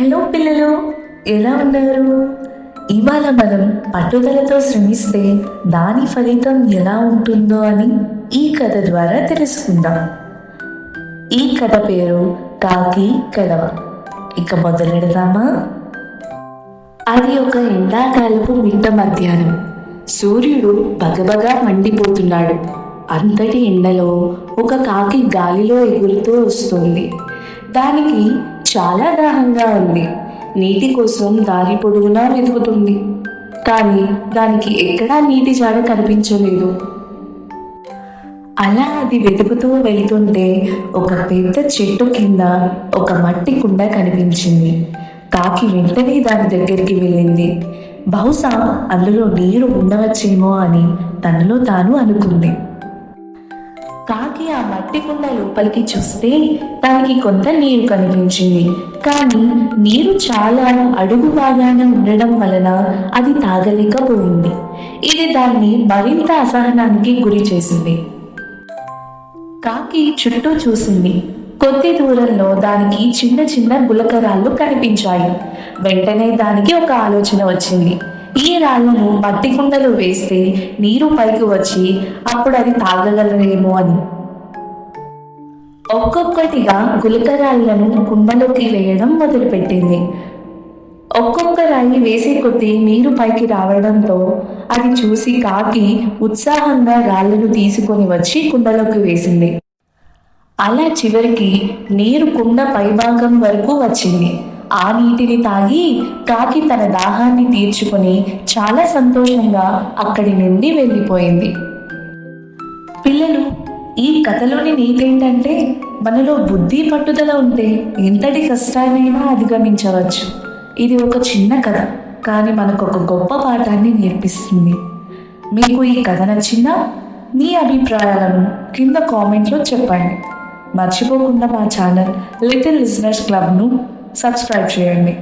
Hello పిల్లలు ఎలా ఉన్నారు? ఇవాళ మనం పట్టుదలతో శ్రమిస్తే దాని ఫలితం ఎలా ఉంటుందో అని ఈ కథ ద్వారా తెలుసుకుందాం. ఈ కథ పేరు కాకి కడవ ఇక మొదలెడదామా? అది ఒక ఎండాకాలపు మిట్ట మధ్యాహ్నం. సూర్యుడు బగబగా మండిపోతున్నాడు. అంతటి ఎండలో ఒక కాకి గాలిలో ఎగురుతూ వస్తుంది. దానికి చాలా దాహంగా ఉంది. నీటి కోసం దారి పొడవునా వెతుకుతుంది. కానీ దానికి ఎక్కడా నీటి జాడ కనిపించలేదు. అలా అది వెతుకుతూ వెళ్తుంటే ఒక పెద్ద చెట్టు కింద ఒక మట్టి కుండ కనిపించింది. కాకి వెంటనే దాని దగ్గరికి వెళ్ళింది. బహుశా అందులో నీరు ఉండవచ్చేమో అని తనలో తాను అనుకుంది. కానీ ఆ మట్టి కుండ లోపలికి చూస్తే దానికి కొంత నీరు కనిపించింది. కానీ నీరు చాలా అడుగు భాగాన ఉండడం వలన అది తాగలేకపోయింది. ఇది దాన్ని మరింత అసహనానికి గురి చేసింది. కాకి చుట్టూ చూసింది. కొద్ది దూరంలో దానికి చిన్న చిన్న గులకరాళ్ళు కనిపించాయి. వెంటనే దానికి ఒక ఆలోచన వచ్చింది. ఈ రాళ్ళను మట్టి కుండలో వేస్తే నీరు పైకి వచ్చి అప్పుడు అది తాగగలరేమో అని. ఒక్కొక్కటిగా గులకరాళ్ళను కుండలోకి వేయడం మొదలుపెట్టింది. ఒక్కొక్క రాయి వేసే కొద్దీ నీరు పైకి రావడంతో అది చూసి కాకి ఉత్సాహంగా రాళ్ళను తీసుకొని వచ్చి కుండలోకి వేసింది. అలా చివరికి నీరు కుండ పైభాగం వరకు వచ్చింది. ఆ నీటిని తాగి కాకి తన దాహాన్ని తీర్చుకొని చాలా సంతోషంగా అక్కడి నుండి వెళ్ళిపోయింది. పిల్లలు ఈ కథలోని నీతి మనలో బుద్ధి పట్టుదల ఉంటే ఎంతటి కష్టాన్నైనా అధిగమించవచ్చు. ఇది ఒక చిన్న కథ కానీ మనకు ఒక గొప్ప పాఠాన్ని నేర్పిస్తుంది. మీకు ఈ కథ నచ్చిందా? మీ అభిప్రాయాలను కింద కామెంట్లో చెప్పండి. మర్చిపోకుండా మా ఛానల్ లిటిల్ లిజనర్స్ క్లబ్ను సబ్స్క్రైబ్ చేయండి.